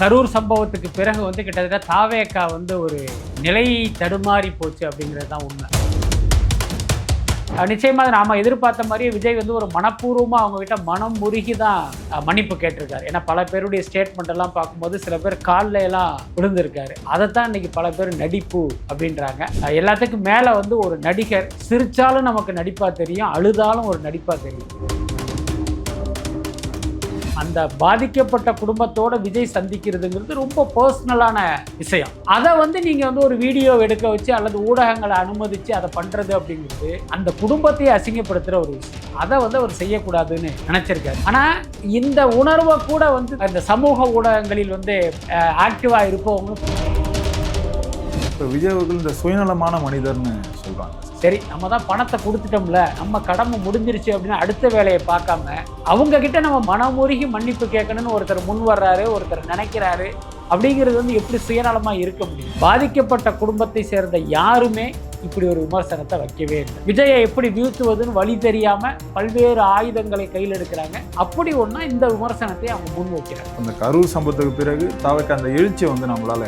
கரூர் சம்பவத்துக்கு பிறகு வந்து கிட்டத்தட்ட தாவேக்கா வந்து ஒரு நிலை தடுமாறி போச்சு அப்படிங்கிறது தான் உண்மை. நிச்சயமாக நாம் எதிர்பார்த்த மாதிரியே விஜய் வந்து ஒரு மனப்பூர்வமாக அவங்ககிட்ட மனம் முருகி தான் மன்னிப்பு கேட்டிருக்காரு. ஏன்னா பல பேருடைய ஸ்டேட்மெண்ட் எல்லாம் பார்க்கும்போது சில பேர் காலில் எல்லாம் விழுந்திருக்காரு. அதைத்தான் இன்னைக்கு பல பேர் நடிப்பு அப்படின்றாங்க. எல்லாத்துக்கும் மேலே வந்து ஒரு நடிகர் சிரிச்சாலும் நமக்கு நடிப்பாக தெரியும் அழுதாலும் ஒரு நடிப்பாக தெரியும். அந்த பாதிக்கப்பட்ட குடும்பத்தோட விஜய் சந்திக்கிறதுங்கிறது ரொம்ப பர்சனலான விஷயம். அதை வந்து நீங்க வந்து ஒரு வீடியோ எடுக்க வச்சு அல்லது ஊடகங்களை அனுமதிச்சு அதை பண்றது அப்படிங்கிறது அந்த குடும்பத்தையே அசிங்கப்படுத்துற ஒரு விஷயம். அதை வந்து அவர் செய்யக்கூடாதுன்னு நினைச்சிருக்காரு. ஆனா இந்த உணர்வை கூட வந்து அந்த சமூக ஊடகங்களில் வந்து ஆக்டிவா இருப்பவங்களும் இப்போ விஜய் அவர்கள் இந்த சுயநலமான மனிதர்னு சொல்கிறாங்க சரி நம்ம தான் பணத்தை கொடுத்துட்டோம்ல நம்ம கடமை முடிஞ்சிருச்சு அப்படின்னு அடுத்த வேலையை பார்க்காம அவங்க கிட்ட நம்ம மனமுருகி மன்னிப்பு கேட்கணும்னு ஒருத்தர் முன் வர்றாரு ஒருத்தர் நினைக்கிறாரு அப்படிங்கிறது வந்து எப்படி சுயநலமாக இருக்க முடியும்? பாதிக்கப்பட்ட குடும்பத்தை சேர்ந்த யாருமே இப்படி ஒரு விமர்சனத்தை வைக்கவே இல்லை. விஜயை எப்படி வீழ்த்துவதுன்னு வழி தெரியாம பல்வேறு ஆயுதங்களை கையில் எடுக்கிறாங்க. அப்படி ஒன்றா இந்த விமர்சனத்தை அவங்க முன் வைக்கிறாங்க. அந்த கரூர் சம்பவத்துக்கு பிறகு தாவைக்கு அந்த எழுச்சியை வந்து நம்மளால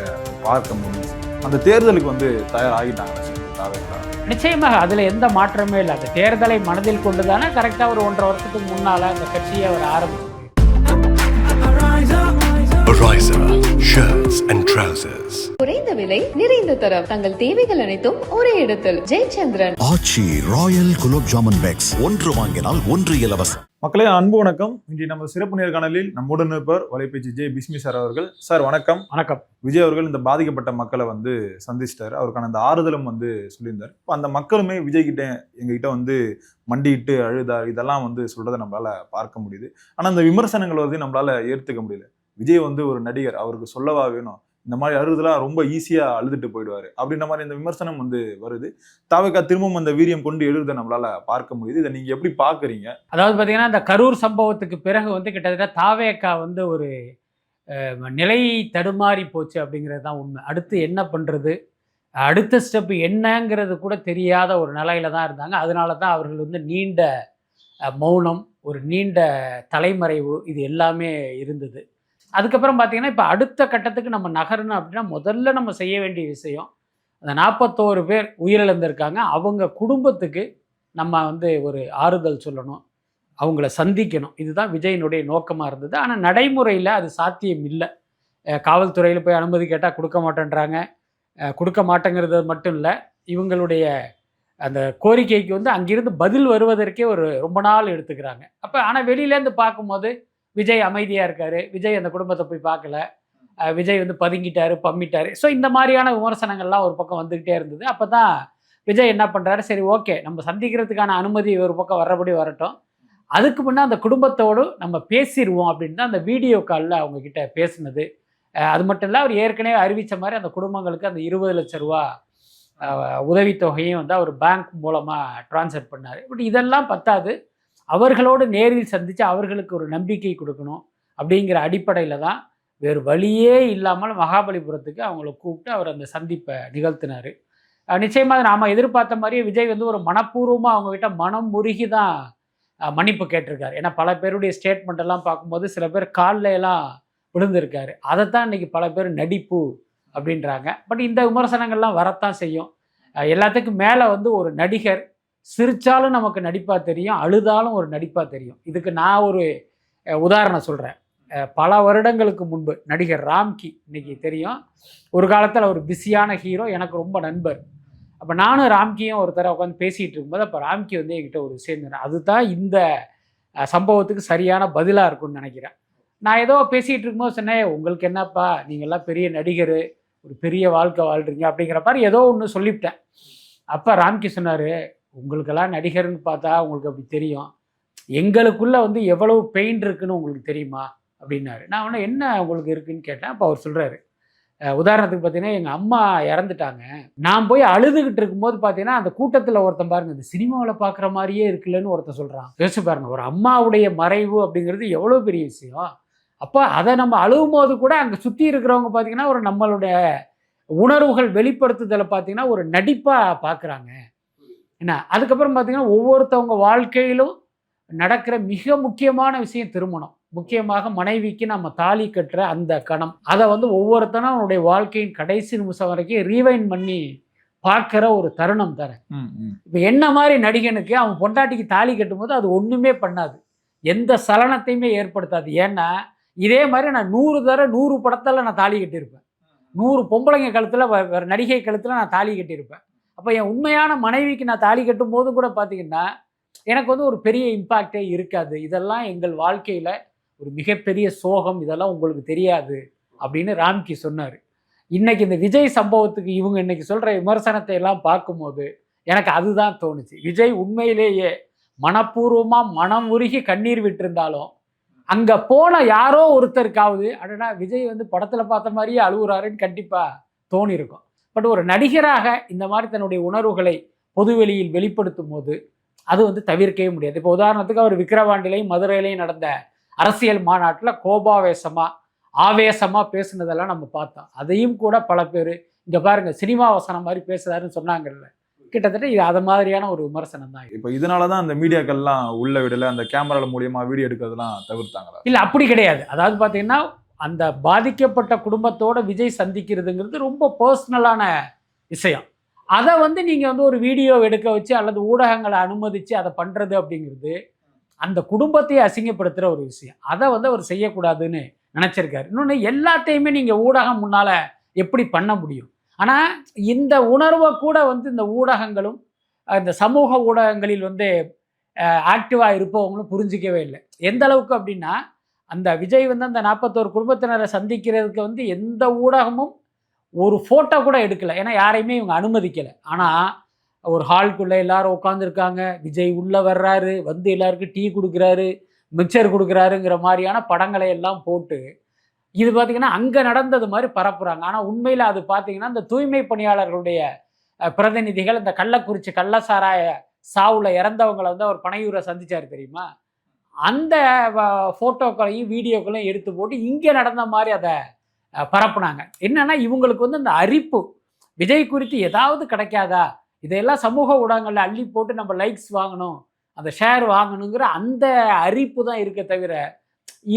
பார்க்க முடியும் அந்த தேர்தலுக்கு வந்து தயாராகிட்டாங்க. தாவைக்கா நிச்சயமாக அதில் எந்த மாற்றமே இல்லை. அந்த தேர்தலை மனதில் கொண்டு தானே கரெக்டாக ஒரு ஒன்றரை வருஷத்துக்கு முன்னால் அந்த கட்சியை அவர் ஆரம்பிச்சு Ariza shirts and trousers. குறைந்த விலை நிறைந்த தரம். தங்கள் தேவைகள் அனைத்தும் ஒரே இடத்தில். Jayachandran. Aachi royal gulab jamun packs. ஒன்று வாங்கினால் ஒன்று இலவசம். மக்களே அன்பு வணக்கம். இன்று நம்ம சிறப்பு நேர்காணலில் நம்முடன் இருப்பவர் வலைபேச்சு ஜே பிஸ்மி சார் அவர்கள். சார் வணக்கம். வணக்கம். விஜய் அவர்கள் இந்த பாதிக்கப்பட்ட மக்களை வந்து சந்திச்சிட்டாரு. அவருக்கான அந்த ஆறுதலும் வந்து சொல்லியிருந்தார். இப்போ அந்த மக்களுமே விஜய் கிட்ட எங்ககிட்ட வந்து மண்டிட்டு அழுதார் இதெல்லாம் வந்து சொல்றதை நம்மளால பார்க்க முடியுது. ஆனா அந்த விமர்சனங்களை வந்து நம்மளால ஏற்றுக்க முடியல. விஜய் வந்து ஒரு நடிகர். அவருக்கு சொல்லவா வேணும்? இந்த மாதிரி அழுதுலாம் ரொம்ப ஈஸியாக அழுதுட்டு போயிடுவாரு. அப்படின்ற மாதிரி இந்த விமர்சனம் வந்து வருது. தாவைக்கா திரும்பவும் அந்த வீரியம் கொண்டு எழுத நம்மளால பார்க்க முடியுது. இதை நீங்கள் எப்படி பார்க்குறீங்க அதாவது பார்த்தீங்கன்னா இந்த கரூர் சம்பவத்துக்கு பிறகு வந்து கிட்டத்தட்ட தாவேக்கா வந்து ஒரு நிலை தடுமாறி போச்சு அப்படிங்கிறது தான் உண்மை. அடுத்து என்ன பண்ணுறது அடுத்த ஸ்டெப்பு என்னங்கிறது கூட தெரியாத ஒரு நிலையில தான் இருந்தாங்க. அதனால தான் அவர்கள் வந்து நீண்ட மௌனம் ஒரு நீண்ட தலைமறைவு இது எல்லாமே இருந்தது. அதுக்கப்புறம் பார்த்தீங்கன்னா இப்போ அடுத்த கட்டத்துக்கு நம்ம நகரணும் அப்படின்னா முதல்ல நம்ம செய்ய வேண்டிய விஷயம் அந்த நாற்பத்தோரு பேர் உயிரிழந்திருக்காங்க. அவங்க குடும்பத்துக்கு நம்ம வந்து ஒரு ஆறுதல் சொல்லணும். அவங்கள சந்திக்கணும். இதுதான் விஜயனுடைய நோக்கமாக இருந்தது. ஆனால் நடைமுறையில் அது சாத்தியம் இல்லை. காவல்துறையில் போய் அனுமதி கேட்டால் கொடுக்க மாட்டேன்றாங்க. கொடுக்க மாட்டேங்கிறது மட்டும் இல்லை. இவங்களுடைய அந்த கோரிக்கைக்கு வந்து அங்கிருந்து பதில் வருவதற்கே ஒரு ரொம்ப நாள் எடுத்துக்கிறாங்க. அப்போ ஆனால் வெளியிலேருந்து பார்க்கும்போது விஜய் அமைதியாக இருக்காரு. விஜய் அந்த குடும்பத்தை போய் பார்க்கல. விஜய் வந்து பதுங்கிட்டாரு பம்மிட்டாரு. ஸோ இந்த மாதிரியான விமர்சனங்கள்லாம் ஒரு பக்கம் வந்துக்கிட்டே இருந்தது. அப்போ தான் விஜய் என்ன பண்ணுறாரு சரி ஓகே. நம்ம சந்திக்கிறதுக்கான அனுமதி ஒரு பக்கம் வர்றபடி வரட்டும். அதுக்கு முன்னே அந்த குடும்பத்தோடு நம்ம பேசிடுவோம் அப்படின்னு தான் அந்த வீடியோ காலில் அவங்க கிட்ட பேசுனது அது மட்டும் இல்லை அவர் ஏற்கனவே அறிவித்த மாதிரி அந்த குடும்பங்களுக்கு அந்த இருபது லட்ச ரூபா உதவித்தொகையும் வந்து அவர் பேங்க் மூலமாக ட்ரான்ஸ்ஃபர் பண்ணார். பட் இதெல்லாம் பத்தாது. அவர்களோடு நேரில் சந்தித்து அவர்களுக்கு ஒரு நம்பிக்கை கொடுக்கணும் அப்படிங்கிற அடிப்படையில் தான் வேறு வழியே இல்லாமல் மகாபலிபுரத்துக்கு அவங்கள கூப்பிட்டு அவர் அந்த சந்திப்பை நிகழ்த்தினார். நிச்சயமாக நாம் எதிர்பார்த்த மாதிரியே விஜய் வந்து ஒரு மனப்பூர்வமாக அவங்ககிட்ட மனம் முருகி தான் மன்னிப்பு கேட்டிருக்காரு. ஏன்னா பல பேருடைய ஸ்டேட்மெண்ட் எல்லாம் பார்க்கும்போது சில பேர் காலில் எல்லாம் விழுந்திருக்காரு. அதைத்தான் இன்னைக்கு பல பேர் நடிப்பு அப்படின்றாங்க. பட் இந்த விமர்சனங்கள்லாம் வரத்தான் செய்யும். எல்லாத்துக்கும் மேலே வந்து ஒரு நடிகர் சிரித்தாலும் நமக்கு நடிப்பாக தெரியும் அழுதாலும் ஒரு நடிப்பாக தெரியும். இதுக்கு நான் ஒரு உதாரணம் சொல்கிறேன் பல வருடங்களுக்கு முன்பு நடிகர் ராம்கி இன்னைக்கு தெரியும். ஒரு காலத்தில் ஒரு பிஸியான ஹீரோ எனக்கு ரொம்ப நண்பர். அப்போ நானும் ராம்கியும் ஒரு தடவை உட்காந்து பேசிகிட்டு இருக்கும்போது அப்போ ராம்கி வந்து என்கிட்ட ஒரு சேர்ந்தேன் அதுதான் இந்த சம்பவத்துக்கு சரியான பதிலாக இருக்கும்னு நினைக்கிறேன். நான் ஏதோ பேசிகிட்டு இருக்கும்போது சொன்னேன் உங்களுக்கு என்னப்பா? நீங்கள்லாம் பெரிய நடிகர். ஒரு பெரிய வாழ்க்கை வாழ்றீங்க. அப்படிங்கிற மாதிரி ஏதோ ஒன்று சொல்லிவிட்டேன். அப்போ ராம்கி சொன்னார் உங்களுக்கெல்லாம் நடிகர்னு பார்த்தா உங்களுக்கு அப்படி தெரியும். எங்களுக்குள்ளே வந்து எவ்வளவு பெயின் இருக்குன்னு உங்களுக்கு தெரியுமா? அப்படின்னாரு. நான் உடனே என்ன உங்களுக்கு இருக்குன்னு கேட்டேன். அப்போ அவர் சொல்கிறாரு உதாரணத்துக்கு பார்த்தீங்கன்னா எங்கள் அம்மா இறந்துட்டாங்க. நான் போய் அழுதுகிட்டு இருக்கும்போது பார்த்தீங்கன்னா அந்த கூட்டத்தில் ஒருத்தன் பாருங்க இந்த சினிமாவில் பார்க்குற மாதிரியே இருக்குல்லன்னு ஒருத்தன் சொல்கிறான் யோசிச்சு பாருங்க ஒரு அம்மாவுடைய மறைவு அப்படிங்கிறது எவ்வளோ பெரிய விஷயம். அப்போ அதை நம்ம அழுகும் போது கூட அங்கே சுற்றி இருக்கிறவங்க பார்த்தீங்கன்னா ஒரு நம்மளுடைய உணர்வுகள் வெளிப்படுத்துதலை பார்த்தீங்கன்னா ஒரு நடிப்பாக பார்க்குறாங்க. என்ன? அதுக்கப்புறம் பார்த்தீங்கன்னா ஒவ்வொருத்தவங்க வாழ்க்கையிலும் நடக்கிற மிக முக்கியமான விஷயம் திருமணம். முக்கியமாக மனைவிக்கு நம்ம தாலி கட்டுற அந்த கணம். அதை வந்து ஒவ்வொருத்தனும் அவனுடைய வாழ்க்கையின் கடைசி நிமிஷம் வரைக்கும் ரீவைன் பண்ணி பார்க்குற ஒரு தருணம் தர. ம், ம். இப்போ என்ன மாதிரி நடிகனுக்கு அவன் பொண்டாட்டிக்கு தாலி கட்டும்போது அது ஒன்றுமே பண்ணாது. எந்த சலனத்தையுமே ஏற்படுத்தாது. ஏன்னா இதே மாதிரி நான் நூறு தர நூறு படத்தில் நான் தாலி கட்டியிருப்பேன். நூறு பொம்பளைங்க கழுத்தில் வேறு நடிகை கழுத்தில் நான் தாலி கட்டியிருப்பேன். அப்போ என் உண்மையான மனைவிக்கு நான் தாலி கட்டும் போதும் கூட பார்த்தீங்கன்னா எனக்கு வந்து ஒரு பெரிய இம்பாக்டே இருக்காது. இதெல்லாம் எங்கள் வாழ்க்கையில் ஒரு மிகப்பெரிய சோகம் இதெல்லாம் உங்களுக்கு தெரியாது அப்படின்னு ராம்கி சொன்னார். இன்னைக்கு இந்த விஜய் சம்பவத்துக்கு இவங்க இன்னைக்கு சொல்கிற விமர்சனத்தை எல்லாம் பார்க்கும்போது எனக்கு அதுதான் தோணுச்சு. விஜய் உண்மையிலேயே மனப்பூர்வமாக மனம் உருகி கண்ணீர் விட்டிருந்தாலும் அங்கே போன யாரோ ஒருத்தருக்காவது அடடா விஜய் வந்து படத்தில் பார்த்த மாதிரியே அழுகுறாருன்னு கண்டிப்பாக தோணியிருக்கும். பட் ஒரு நடிகராக இந்த மாதிரி தன்னுடைய உணர்வுகளை பொதுவெளியில் வெளிப்படுத்தும் போது அது வந்து தவிர்க்கவே முடியாது. இப்போ உதாரணத்துக்கு அவர் விக்கிரவாண்டிலையும் மதுரையிலையும் நடந்த அரசியல் மாநாட்டில் கோபாவேசமாக ஆவேசமாக பேசுனதெல்லாம் நம்ம பார்த்தோம். அதையும் கூட பல பேர் இங்கே பாருங்க சினிமா வசனம் மாதிரி பேசுறாருன்னு சொன்னாங்கல்ல. கிட்டத்தட்ட இது அது மாதிரியான ஒரு விமர்சனம் தான் இப்போ இதனால தான் அந்த மீடியாக்கள்லாம் உள்ள விடல அந்த கேமரால மூலியமா வீடியோ எடுக்கிறதெல்லாம் தவிர்த்தாங்களா? இல்லை அப்படி கிடையாது. அதாவது பார்த்தீங்கன்னா அந்த பாதிக்கப்பட்ட குடும்பத்தோட விஜய் சந்திக்கிறதுங்கிறது ரொம்ப பர்சனலான விஷயம். அதை வந்து நீங்கள் வந்து ஒரு வீடியோ எடுக்க வச்சு அல்லது ஊடகங்களை அனுமதித்து அதை பண்ணுறது அப்படிங்கிறது அந்த குடும்பத்தையே அசிங்கப்படுத்துகிற ஒரு விஷயம். அதை வந்து அவர் செய்யக்கூடாதுன்னு நினச்சிருக்காரு. இன்னொன்று எல்லாத்தையுமே நீங்கள் ஊடகம் முன்னால் எப்படி பண்ண முடியும்? ஆனால் இந்த உணர்வை கூட வந்து இந்த ஊடகங்களும் இந்த சமூக ஊடகங்களில் வந்து ஆக்டிவாக இருப்பவங்களும் புரிஞ்சிக்கவே இல்லை. எந்த அளவுக்கு அப்படின்னா அந்த விஜய் வந்து அந்த நாற்பத்தோரு குடும்பத்தினரை சந்திக்கிறதுக்கு வந்து எந்த ஊடகமும் ஒரு ஃபோட்டோ கூட எடுக்கலை. ஏன்னா யாரையுமே இவங்க அனுமதிக்கலை. ஆனால் ஒரு ஹால்குள்ளே எல்லாரும் உட்காந்துருக்காங்க விஜய் உள்ளே வர்றாரு வந்து எல்லாருக்கும் டீ கொடுக்குறாரு மிக்சர் கொடுக்குறாருங்கிற மாதிரியான படங்களை எல்லாம் போட்டு இது பார்த்திங்கன்னா அங்கே நடந்தது மாதிரி பரப்புகிறாங்க ஆனால் உண்மையில் அது பார்த்தீங்கன்னா இந்த தூய்மை பணியாளர்களுடைய பிரதிநிதிகள் இந்த கள்ளக்குறிச்சி கள்ளசாராய சாவுல இறந்தவங்களை வந்து அவர் பனையூரை சந்திச்சார் தெரியுமா? அந்த ஃபோட்டோக்களையும் வீடியோக்களையும் எடுத்து போட்டு இங்கே நடந்த மாதிரி அதை பரப்புனாங்க. என்னென்னா இவங்களுக்கு வந்து அந்த அரிப்பு விஜய் குறித்து ஏதாவது கிடைக்காதா? இதையெல்லாம் சமூக ஊடகங்களில் அள்ளி போட்டு நம்ம லைக்ஸ் வாங்கணும் அந்த ஷேர் வாங்கணுங்கிற அந்த அரிப்பு தான் இருக்க தவிர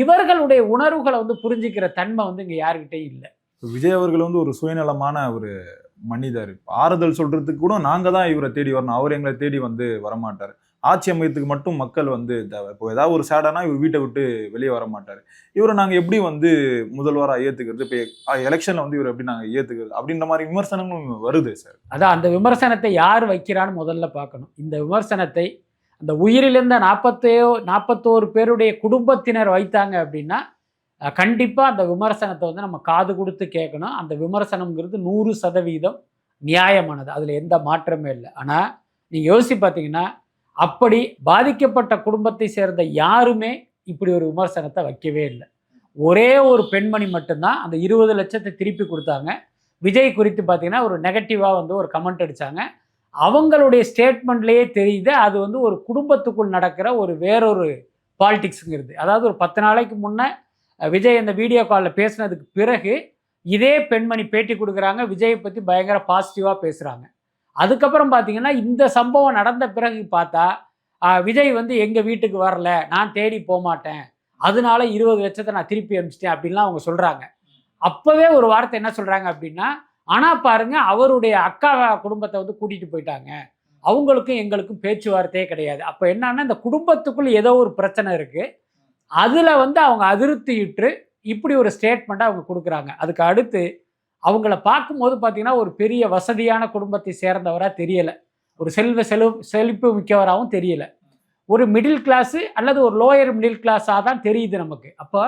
இவர்களுடைய உணர்வுகளை வந்து புரிஞ்சுக்கிற தன்மை வந்து இங்கே யாருக்கிட்டே இல்லை. விஜய் அவர்கள் வந்து ஒரு சுயநலமான ஒரு மனிதர். ஆறுதல் சொல்றதுக்கு கூட நாங்க தான் இவரை தேடி வரணும். அவர் எங்களை தேடி வந்து வரமாட்டார். ஆட்சி அமையத்துக்கு மட்டும் மக்கள் வந்து தேவை இப்போ ஏதாவது ஒரு சேடானா இவர் வீட்டை விட்டு வெளியே வர மாட்டார் இவரை நாங்கள் எப்படி வந்து முதல்வராக ஏற்றுக்கிறது இப்போ எலெக்ஷனில் வந்து இவர் எப்படி நாங்கள் ஏற்றுக்கிறது அப்படின்ற மாதிரி விமர்சனங்களும் வருது சார். அதான் அந்த விமர்சனத்தை யார் வைக்கிறான்னு முதல்ல பார்க்கணும். இந்த விமர்சனத்தை அந்த உயிரிழந்த நாற்பத்தையோ நாற்பத்தோரு பேருடைய குடும்பத்தினர் வைத்தாங்க அப்படின்னா கண்டிப்பாக அந்த விமர்சனத்தை வந்து நம்ம காது கொடுத்து கேட்கணும். அந்த விமர்சனம்ங்கிறது நூறு சதவீதம் நியாயமானது. அதில் எந்த மாற்றமே இல்லை. ஆனால் நீங்கள் யோசிச்சு பார்த்தீங்கன்னா அப்படி பாதிக்கப்பட்ட குடும்பத்தை சேர்ந்த யாருமே இப்படி ஒரு விமர்சனத்தை வைக்கவே இல்லை. ஒரே ஒரு பெண்மணி மட்டும்தான் அந்த இருபது லட்சத்தை திருப்பி கொடுத்தாங்க. விஜய் குறித்து பார்த்தீங்கன்னா ஒரு நெகட்டிவாக வந்து ஒரு கமெண்ட் அடித்தாங்க அவங்களுடைய ஸ்டேட்மெண்ட்லேயே தெரியுது அது வந்து ஒரு குடும்பத்துக்குள் நடக்கிற ஒரு வேறொரு பாலிடிக்ஸுங்கிறது அதாவது ஒரு பத்து நாளைக்கு முன்னே விஜய் அந்த வீடியோ காலில் பேசினதுக்கு பிறகு இதே பெண்மணி பேட்டி கொடுக்குறாங்க. விஜயை பற்றி பயங்கர பாசிட்டிவாக பேசுகிறாங்க அதுக்கப்புறம் பார்த்தீங்கன்னா இந்த சம்பவம் நடந்த பிறகு பார்த்தா விஜய் வந்து எங்கள் வீட்டுக்கு வரல நான் தேடி போக மாட்டேன் அதனால இருபது லட்சத்தை நான் திருப்பி அனுப்பிச்சிட்டேன் அப்படின்லாம் அவங்க சொல்கிறாங்க அப்போவே ஒரு வார்த்தை என்ன சொல்கிறாங்க அப்படின்னா ஆனால் பாருங்க அவருடைய அக்கா குடும்பத்தை வந்து கூட்டிகிட்டு போயிட்டாங்க. அவங்களுக்கும் எங்களுக்கும் பேச்சுவார்த்தையே கிடையாது. அப்போ என்னன்னா இந்த குடும்பத்துக்குள்ளே ஏதோ ஒரு பிரச்சனை இருக்குது அதில் வந்து அவங்க அதிருப்தியிட்டு இப்படி ஒரு ஸ்டேட்மெண்ட்டை அவங்க கொடுக்குறாங்க. அதுக்கு அடுத்து அவங்கள பார்க்கும்போது பார்த்தீங்கன்னா ஒரு பெரிய வசதியான குடும்பத்தை சேர்ந்தவராக தெரியலை. ஒரு செல்வ செலவு செழிப்பு மிக்கவராகவும் தெரியலை. ஒரு மிடில் கிளாஸு அல்லது ஒரு லோயர் மிடில் கிளாஸாக தான் தெரியுது நமக்கு. அப்போ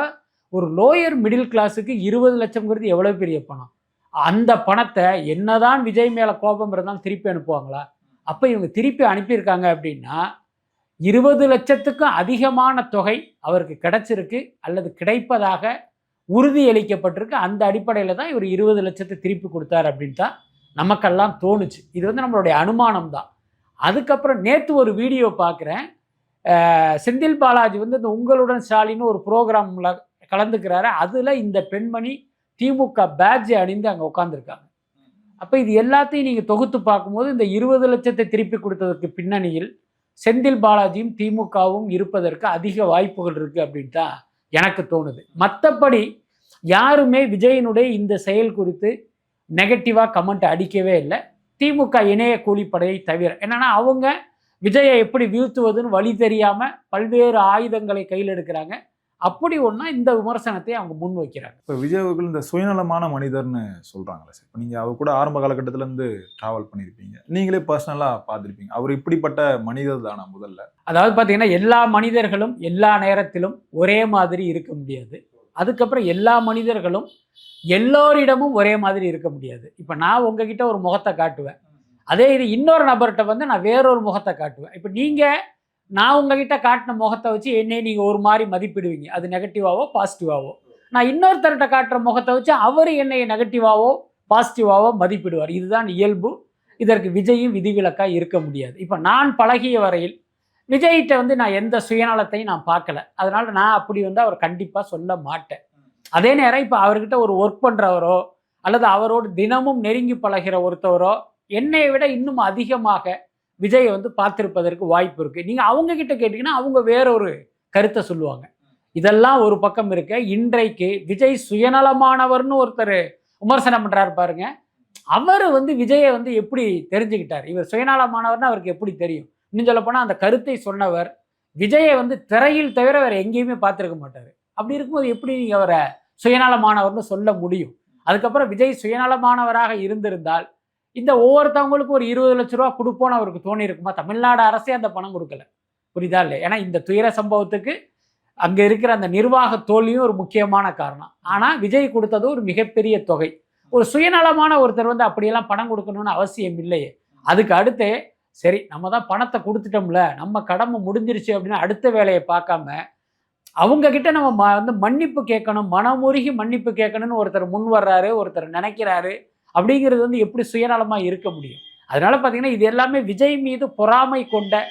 ஒரு லோயர் மிடில் கிளாஸுக்கு இருபது லட்சம்ங்கிறது எவ்வளோ பெரிய பணம்? அந்த பணத்தை என்னதான் விஜய் மேலே கோபம் இருந்தாலும் திருப்பி அனுப்புவாங்களா? அப்போ இவங்க திருப்பி அனுப்பியிருக்காங்க அப்படின்னா இருபது லட்சத்துக்கும் அதிகமான தொகை அவருக்கு கிடைச்சிருக்கு அல்லது கிடைப்பதாக உறுதியளிக்கப்பட்டிருக்கு. அந்த அடிப்படையில் தான் இவர் இருபது லட்சத்தை திருப்பி கொடுத்தார் அப்படின்னு தான் நமக்கெல்லாம் தோணுச்சு. இது வந்து நம்மளுடைய அனுமானம் தான். அதுக்கப்புறம் நேற்று ஒரு வீடியோ பார்க்குறேன். செந்தில் பாலாஜி வந்து இந்த உங்களுடன் ஸ்டாலின்னு ஒரு ப்ரோக்ராமில் கலந்துக்கிறாரு. அதில் இந்த பெண்மணி திமுக பேட்ஜ் அணிந்து அங்கே உட்காந்துருக்காங்க அப்போ இது எல்லாத்தையும் நீங்கள் தொகுத்து பார்க்கும்போது இந்த இருபது லட்சத்தை திருப்பி கொடுத்ததற்கு பின்னணியில் செந்தில் பாலாஜியும் திமுகவும் இருப்பதற்கு அதிக வாய்ப்புகள் இருக்குது அப்படின்ட்டு தான் எனக்கு தோணுது. மற்றபடி யாருமே விஜயனுடைய இந்த செயல் குறித்து நெகட்டிவாக கமெண்ட் அடிக்கவே இல்லை. திமுக இணைய கூலிப்படையை தவிர என்னென்னா அவங்க விஜயை எப்படி வீழ்த்துவதுன்னு வழி தெரியாமல் பல்வேறு ஆயுதங்களை கையில் எடுக்கிறாங்க. அப்படி ஒன்றா இந்த விமர்சனத்தை அவங்க முன் வைக்கிறாங்க இப்போ விஜய் அவர்கள் இந்த சுயநலமான மனிதர்னு சொல்றாங்களே சார். இப்போ நீங்க அவர் கூட ஆரம்ப காலகட்டத்துல இருந்து டிராவல் பண்ணியிருப்பீங்க நீங்களே பர்சனலா பார்த்துருப்பீங்க. அவர் இப்படிப்பட்ட மனிதர் தானா முதல்ல? அதாவது பார்த்தீங்கன்னா எல்லா மனிதர்களும் எல்லா நேரத்திலும் ஒரே மாதிரி இருக்க முடியாது. அதுக்கப்புறம் எல்லா மனிதர்களும் எல்லோரிடமும் ஒரே மாதிரி இருக்க முடியாது. இப்போ நான் உங்ககிட்ட ஒரு முகத்தை காட்டுவேன். அதே இது இன்னொரு நபர்கிட்ட வந்து நான் வேறொரு முகத்தை காட்டுவேன். இப்போ நீங்கள் நான் உங்ககிட்ட காட்டின முகத்தை வச்சு என்னை நீங்கள் ஒரு மாதிரி மதிப்பிடுவீங்க. அது நெகட்டிவாவோ பாசிட்டிவாவோ நான் இன்னொருத்தர்கிட்ட காட்டுற முகத்தை வச்சு அவர் என்னை நெகட்டிவாவோ பாசிட்டிவாவோ மதிப்பிடுவார். இதுதான் இயல்பு. இதற்கு விஜயும் விதிவிலக்காக இருக்க முடியாது. இப்போ நான் பழகிய வரையில் விஜய்கிட்ட வந்து நான் எந்த சுயநலத்தையும் நான் பார்க்கல. அதனால நான் அப்படி வந்து அவர் கண்டிப்பாக சொல்ல மாட்டேன். அதே நேரம் இப்போ அவர்கிட்ட ஒரு ஒர்க் பண்ணுறவரோ அல்லது அவரோடு தினமும் நெருங்கி பழகிற ஒருத்தவரோ என்னை விட இன்னும் அதிகமாக விஜயை வந்து பார்த்திருப்பதற்கு வாய்ப்பு இருக்குது நீங்கள் அவங்கக்கிட்ட கேட்டிங்கன்னா அவங்க வேறொரு கருத்தை சொல்லுவாங்க. இதெல்லாம் ஒரு பக்கம் இருக்க இன்றைக்கு விஜய் சுயநலமானவர்னு ஒருத்தர் விமர்சனம் பண்ணுறாரு பாருங்க. அவர் வந்து விஜயை வந்து எப்படி தெரிஞ்சுக்கிட்டார்? இவர் சுயநலமானவர்னு அவருக்கு எப்படி தெரியும்? இன்னும் சொல்லப்போனால் அந்த கருத்தை சொன்னவர் விஜயை வந்து திரையில் தவிர வேறு எங்கேயுமே பார்த்துருக்க மாட்டார். அப்படி இருக்கும்போது எப்படி நீங்கள் அவரை சுயநலமானவர்னு சொல்ல முடியும்? அதுக்கப்புறம் விஜய் சுயநலமானவராக இருந்திருந்தால் இந்த ஒவ்வொருத்தவங்களுக்கும் ஒரு இருபது லட்ச ரூபா கொடுப்போன்னு அவருக்கு தோணி இருக்குமா தமிழ்நாடு அரசே அந்த பணம் கொடுக்கல. புரியுதா இல்லை ஏன்னா இந்த துயர சம்பவத்துக்கு அங்கே இருக்கிற அந்த நிர்வாக தோல்வியும் ஒரு முக்கியமான காரணம். ஆனால் விஜய் கொடுத்தது ஒரு மிகப்பெரிய தொகை. ஒரு சுயநலமான ஒருத்தர் வந்து அப்படியெல்லாம் பணம் கொடுக்கணும்னு அவசியம் இல்லையே. அதுக்கு அடுத்து சரி நம்ம தான் பணத்தை கொடுத்துட்டோம்ல நம்ம கடமை முடிஞ்சிருச்சு அப்படின்னு அடுத்த வேலையை பார்க்காம அவங்க கிட்ட நம்ம ம- வந்து மன்னிப்பு கேட்கணும் மனமுருகி மன்னிப்பு கேட்கணும்னு ஒருத்தர் முன் வர்றாரு ஒருத்தர் நினைக்கிறாரு. அப்படிங்கிறது வந்து எப்படி சுயநலமாக இருக்க முடியும்? அதனால் பார்த்தீங்கன்னா இது எல்லாமே விஜய் மீது பொறாமை கொண்ட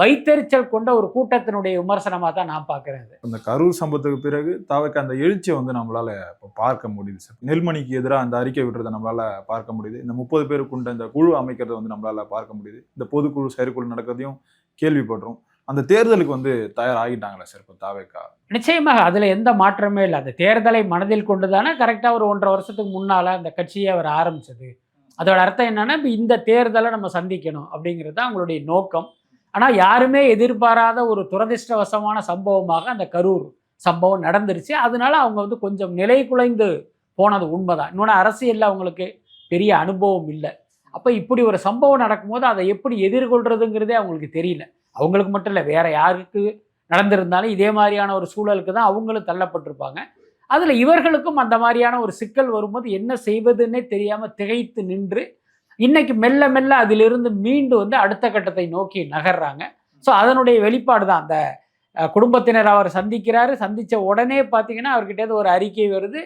வைத்தறிச்சல் கொண்ட ஒரு கூட்டத்தினுடைய விமர்சனமாக தான் நான் பார்க்குறேன் அந்த கரூர் சம்பவத்துக்கு பிறகு தாவைக்கு அந்த எழுச்சியை வந்து நம்மளால் இப்போ பார்க்க முடியுது சார். நெல்மணிக்கு எதிராக அந்த அறிக்கை விடுறதை நம்மளால் பார்க்க முடியுது. இந்த முப்பது பேர் கொண்ட இந்த குழு அமைக்கிறத வந்து நம்மளால் பார்க்க முடியுது. இந்த பொதுக்குழு செயற்குழு நடக்கிறதையும் கேள்விப்படுறோம். அந்த தேர்தலுக்கு வந்து தயாராகிட்டாங்களா சார் இப்போ தாவேக்கா. நிச்சயமாக அதில் எந்த மாற்றமே இல்லை. அந்த தேர்தலை மனதில் கொண்டு தானே கரெக்டாக ஒரு ஒன்றரை வருஷத்துக்கு முன்னால் அந்த கட்சியை அவர் ஆரம்பிச்சது. அதோட அர்த்தம் என்னென்னா இப்போ இந்த தேர்தலை நம்ம சந்திக்கணும் அப்படிங்கிறது தான் அவங்களுடைய நோக்கம். ஆனால் யாருமே எதிர்பாராத ஒரு துரதிர்ஷ்டவசமான சம்பவமாக அந்த கரூர் சம்பவம் நடந்துருச்சு. அதனால அவங்க வந்து கொஞ்சம் நிலை குலைந்து போனது உண்மைதான். இன்னொன்று அரசியலில் அவங்களுக்கு பெரிய அனுபவம் இல்லை. அப்போ இப்படி ஒரு சம்பவம் நடக்கும்போது அதை எப்படி எதிர்கொள்றதுங்கிறதே அவங்களுக்கு தெரியல. அவங்களுக்கு மட்டும் இல்லை வேற யாருக்கு நடந்திருந்தாலும் இதே மாதிரியான ஒரு சூழலுக்கு தான் அவங்களும் தள்ளப்பட்டிருப்பாங்க. அதில் இவர்களுக்கும் அந்த மாதிரியான ஒரு சிக்கல் வரும்போது என்ன செய்வதுன்னே தெரியாமல் திகைத்து நின்று இன்னைக்கு மெல்ல மெல்ல அதிலிருந்து மீண்டு வந்து அடுத்த கட்டத்தை நோக்கி நகர்றாங்க. ஸோ அதனுடைய வெளிப்பாடு தான். அந்த குடும்பத்தினர் அவர் சந்திக்கிறாரு. சந்தித்த உடனே பார்த்தீங்கன்னா அவர்கிட்ட ஒரு அறிக்கை வருது.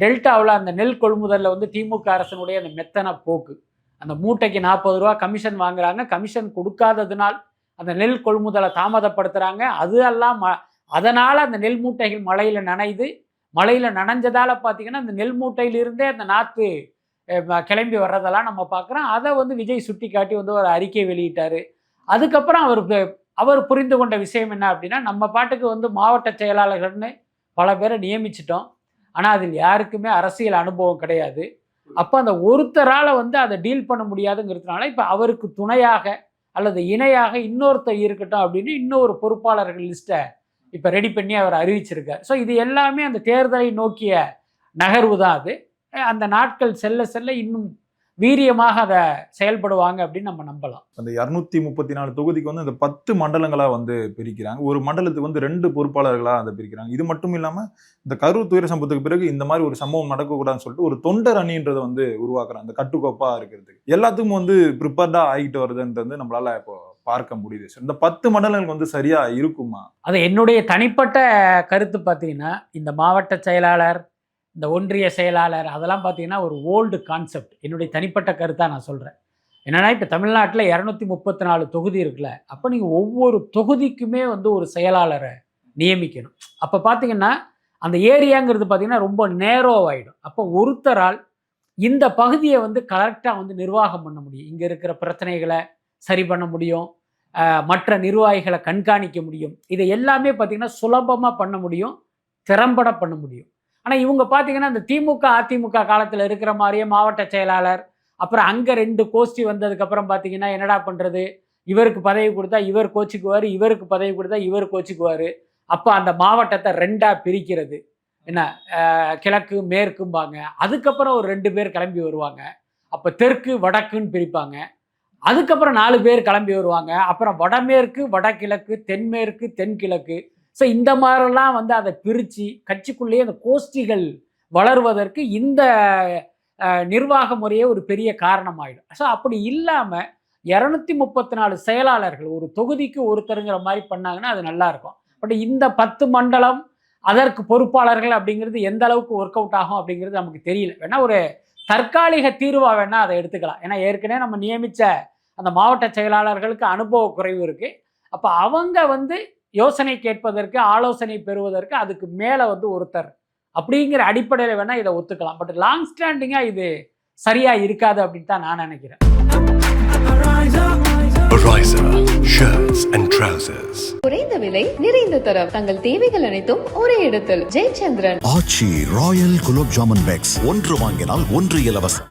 டெல்டாவில் அந்த நெல் கொள்முதலில் வந்து திமுக அரசனுடைய அந்த மெத்தன போக்கு. அந்த மூட்டைக்கு நாற்பது ரூபா கமிஷன் வாங்குறாங்க. கமிஷன் கொடுக்காததுனால் அந்த நெல் கொள்முதலை தாமதப்படுத்துகிறாங்க அது எல்லாம் ம அதனால் அந்த நெல் மூட்டைகள் மழையில் நனைது மழையில் நனைஞ்சதால் பார்த்தீங்கன்னா அந்த நெல் மூட்டையிலிருந்தே அந்த நாற்று கிளம்பி வர்றதெல்லாம் நம்ம பார்க்குறோம் அதை வந்து விஜய் சுட்டி காட்டி வந்து ஒரு அறிக்கை வெளியிட்டார். அதுக்கப்புறம் அவர் அவர் புரிந்து கொண்ட விஷயம் என்ன அப்படின்னா நம்ம பாட்டுக்கு வந்து மாவட்ட செயலாளர்கள்னு பல பேரை நியமிச்சிட்டோம். ஆனால் அதில் யாருக்குமே அரசியல் அனுபவம் கிடையாது. அப்போ அந்த ஒருத்தரால் வந்து அதை டீல் பண்ண முடியாதுங்கிறதுனால இப்போ அவருக்கு துணையாக அல்லது இணையாக இன்னொருத்தர் இருக்கட்டும் அப்படின்னு இன்னொரு பொறுப்பாளர்கள் லிஸ்ட்டை இப்போ ரெடி பண்ணி அவர் அறிவிச்சிருக்கார். ஸோ இது எல்லாமே அந்த தேர்தலை நோக்கிய நகர்வு தான் அது. அந்த நாட்கள் செல்ல செல்ல இன்னும் வீரியமாக அதை செயல்படுவாங்க அப்படின்னு நம்ம நம்பலாம். அந்த இரநூத்தி முப்பத்தி நாலு தொகுதிக்கு வந்து இந்த பத்து மண்டலங்களா வந்து பிரிக்கிறாங்க. ஒரு மண்டலத்துக்கு வந்து ரெண்டு பொறுப்பாளர்களா அதை பிரிக்கிறாங்க. இது மட்டும் இல்லாம இந்த கரூர் துயர சம்பவத்துக்கு பிறகு இந்த மாதிரி ஒரு சம்பவம் நடக்கக்கூடாதுன்னு சொல்லிட்டு ஒரு தொண்டர் அணின்றதை வந்து உருவாக்குறாங்க. அந்த கட்டுக்கோப்பா இருக்கிறதுக்கு. எல்லாத்துக்கும் வந்து ப்ரிப்பேர்டா ஆகிட்டு வருதுன்றது நம்மளால இப்போ பார்க்க முடியுது. இந்த பத்து மண்டலங்கள் வந்து சரியா இருக்குமா? அது என்னுடைய தனிப்பட்ட கருத்து பார்த்தீங்கன்னா இந்த மாவட்ட செயலாளர் இந்த ஒன்றிய செயலாளர் அதெல்லாம் பார்த்தீங்கன்னா ஒரு ஓல்டு கான்செப்ட். என்னுடைய தனிப்பட்ட கருத்தாக நான் சொல்கிறேன் என்னன்னா இப்போ தமிழ்நாட்டில் இரநூத்தி முப்பத்தி நாலு தொகுதி இருக்குல்ல அப்போ நீங்கள் ஒவ்வொரு தொகுதிக்குமே வந்து ஒரு செயலாளரை நியமிக்கணும். அப்போ பார்த்தீங்கன்னா அந்த ஏரியாங்கிறது பார்த்தீங்கன்னா ரொம்ப நேரோவாயிடும் அப்போ ஒருத்தரால் இந்த பகுதியை வந்து கரெக்டாக வந்து நிர்வாகம் பண்ண முடியும். இங்கே இருக்கிற பிரச்சனைகளை சரி பண்ண முடியும். மற்ற நிர்வாகிகளை கண்காணிக்க முடியும். இதை எல்லாமே பார்த்தீங்கன்னா சுலபமாக பண்ண முடியும். திறம்பட பண்ண முடியும். ஆனால் இவங்க பார்த்தீங்கன்னா அந்த திமுக அதிமுக காலத்தில் இருக்கிற மாதிரியே மாவட்ட செயலாளர் அப்புறம் அங்கே ரெண்டு கோஷ்டி வந்ததுக்கப்புறம் பார்த்தீங்கன்னா என்னடா பண்ணுறது இவருக்கு பதவி கொடுத்தா இவர் கோச்சிக்குவார் இவருக்கு பதவி கொடுத்தா இவர் கோச்சிக்குவார். அப்போ அந்த மாவட்டத்தை ரெண்டாக பிரிக்கிறது. என்ன? கிழக்கு மேற்கும்பாங்க. அதுக்கப்புறம் ஒரு ரெண்டு பேர் கிளம்பி வருவாங்க. அப்போ தெற்கு வடக்குன்னு பிரிப்பாங்க. அதுக்கப்புறம் நாலு பேர் கிளம்பி வருவாங்க. அப்புறம் வடமேற்கு வடகிழக்கு தென்மேற்கு தென்கிழக்கு. ஸோ இந்த மாதிரிலாம் வந்து அதை பிரித்து கட்சிக்குள்ளேயே அந்த கோஷ்டிகள் வளர்வதற்கு இந்த நிர்வாக முறையே ஒரு பெரிய காரணமாயிடும். ஸோ அப்படி இல்லாமல் இரநூத்தி முப்பத்தி நாலு செயலாளர்கள் ஒரு தொகுதிக்கு ஒருத்தருங்கிற மாதிரி பண்ணாங்கன்னா அது நல்லாயிருக்கும். பட் இந்த பத்து மண்டலம் அதற்கு பொறுப்பாளர்கள் அப்படிங்கிறது எந்த அளவுக்கு ஒர்க் அவுட் ஆகும் அப்படிங்கிறது நமக்கு தெரியல. வேணா ஒரு தற்காலிக தீர்வாக வேணால் அதை எடுத்துக்கலாம். ஏன்னா ஏற்கனவே நம்ம நியமித்த அந்த மாவட்ட செயலாளர்களுக்கு அனுபவ குறைவு இருக்குது அப்போ அவங்க வந்து யோசனை கேட்பதற்கு ஆலோசனை பெறுவதற்கு அதுக்கு மேலே வந்து ஒருத்தர். அப்படிங்கிற அடிப்படையில் வேணால் இதை ஒத்துக்கலாம். பட் லாங் ஸ்டாண்டிங்காக இது சரியாக இருக்காது அப்படின்னு தான் நான் நினைக்கிறேன். Ariza Shirts and Trousers. குறைந்த விலை நிறைந்த தரம். தங்கள் தேவைகள் அனைத்தும் ஒரே இடத்தில். Jayachandran. Aachi royal gulab jamun packs. ஒன்று வாங்கினால் ஒன்று இலவசம்.